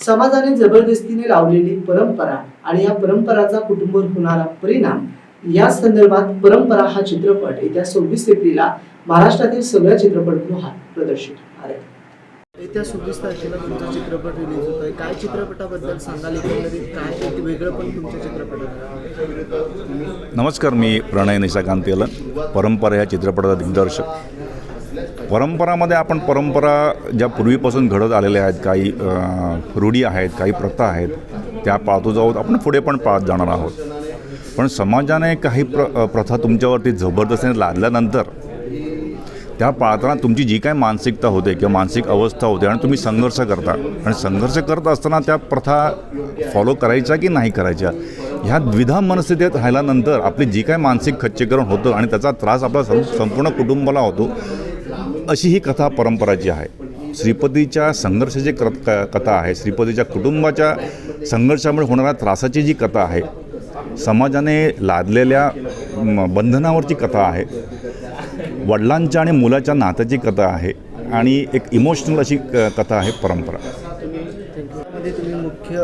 समाजाने जबरदस्तीने लावलेली परंपरा आणि या परंपराचा कुटुंबावर होणारा परिणाम या संदर्भात परंपरा हा चित्रपट येत्या सव्वीस एप्रिलला महाराष्ट्रातील सगळ्या चित्रपटगृहात प्रदर्शित होणार आहे. येत्या सव्वीस तारखेला तुमचा चित्रपट रिलीज होत आहे काय चित्रपटाबद्दल सांगाल? एकंदरीत काय एक वेगळं पण तुमच्या चित्रपटात नमस्कार मी प्रणय निशाकांत तेलन परंपरा या चित्रपटाचा दिग्दर्शक. परंपरामध्ये आपण परंपरा ज्या पूर्वीपासून घडत आलेल्या आहेत काही रूढी आहेत काही प्रथा आहेत त्या पाळतो जाऊन आपण पुढे पण पाळत जाणार आहोत. पण समाजाने काही प्र प्रथा तुमच्यावरती जबरदस्तीने लादल्यानंतर त्या पाळताना तुमची जी काय मानसिकता होते किंवा मानसिक अवस्था होते आणि तुम्ही संघर्ष करता आणि संघर्ष करत असताना त्या प्रथा फॉलो करायच्या की नाही करायच्या ह्या द्विधा मनस्थितीत राहिल्यानंतर आपली जी काय मानसिक खच्चीकरण होतं आणि त्याचा त्रास आपल्या सं संपूर्ण कुटुंबाला होतो अशी ही कथा परंपराची आहे. श्रीपतीच्या संघर्षाची क कथा आहे. श्रीपतीच्या कुटुंबाच्या संघर्षामुळे होणाऱ्या त्रासाची जी कथा आहे समाजाने लादलेल्या बंधनावरची कथा आहे. वडिलांच्या आणि मुलाच्या नात्याची कथा आहे आणि एक इमोशनल अशी क- कथा आहे परंपरा. तुम्ही मुख्य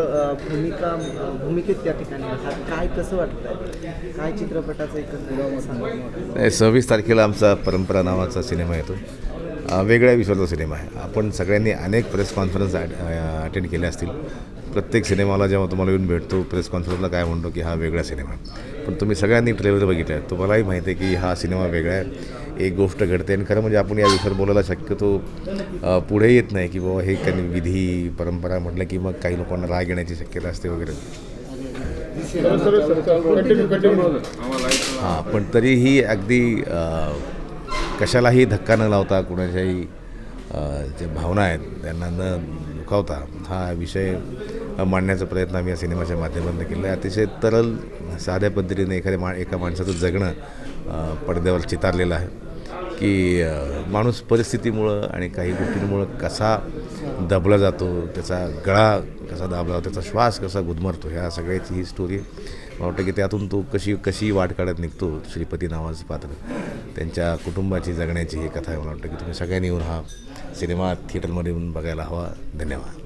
भूमिका भूमिकेत त्या ठिकाणी काय कसं वाटतंय? काय चित्रपटाचं सव्वीस तारखेला आमचा परंपरा नावाचा सिनेमा येतो. वेगळ्या विषयाचा सिनेमा आहे. आपण सगळ्यांनी अनेक प्रेस कॉन्फरन्स अटेंड केले असतील. प्रत्येक सिनेमाला जेव्हा तुम्हाला येऊन भेटतो प्रेस कॉन्फरन्सला काय म्हणतो की हा वेगळा सिनेमा आहे. पण तुम्ही सगळ्यांनी ट्रेलर बघितला आहे तुम्हालाही माहिती आहे की हा सिनेमा वेगळा आहे. एक गोष्ट घडते आणि खरं म्हणजे आपण या विषयावर बोलायला शक्यतो पुढे येत नाही की बाबा हे काही विधी परंपरा म्हटलं की मग काही लोकांना राग येण्याची शक्यता असते वगैरे. हां पण तरीही अगदी कशालाही धक्का न लावता कुणाच्याही ज्या जे भावना आहेत त्यांना न दुखावता हा विषय मांडण्याचा प्रयत्न आम्ही या सिनेमाच्या माध्यमातून केला आहे. अतिशय तरल साध्या पद्धतीने एखाद्या मा एका माणसाचं जगणं पडद्यावर चितारलेलं आहे की माणूस परिस्थितीमुळं आणि काही गोष्टींमुळं कसा दबला जातो त्याचा गळा कसा दाबला त्याचा श्वास कसा गुदमरतो ह्या सगळ्याची ही स्टोरी मला वाटतं की त्यातून तो कशी कशी वाट काढत निघतो श्रीपती नावाचं पात्र. त्यांच्या कुटुंबाची जगण्याची ही कथा आहे. मला वाटतं की तुम्ही सगळ्यांनी येऊन हा सिनेमा थिएटरमध्ये येऊन बघायला हवा. धन्यवाद.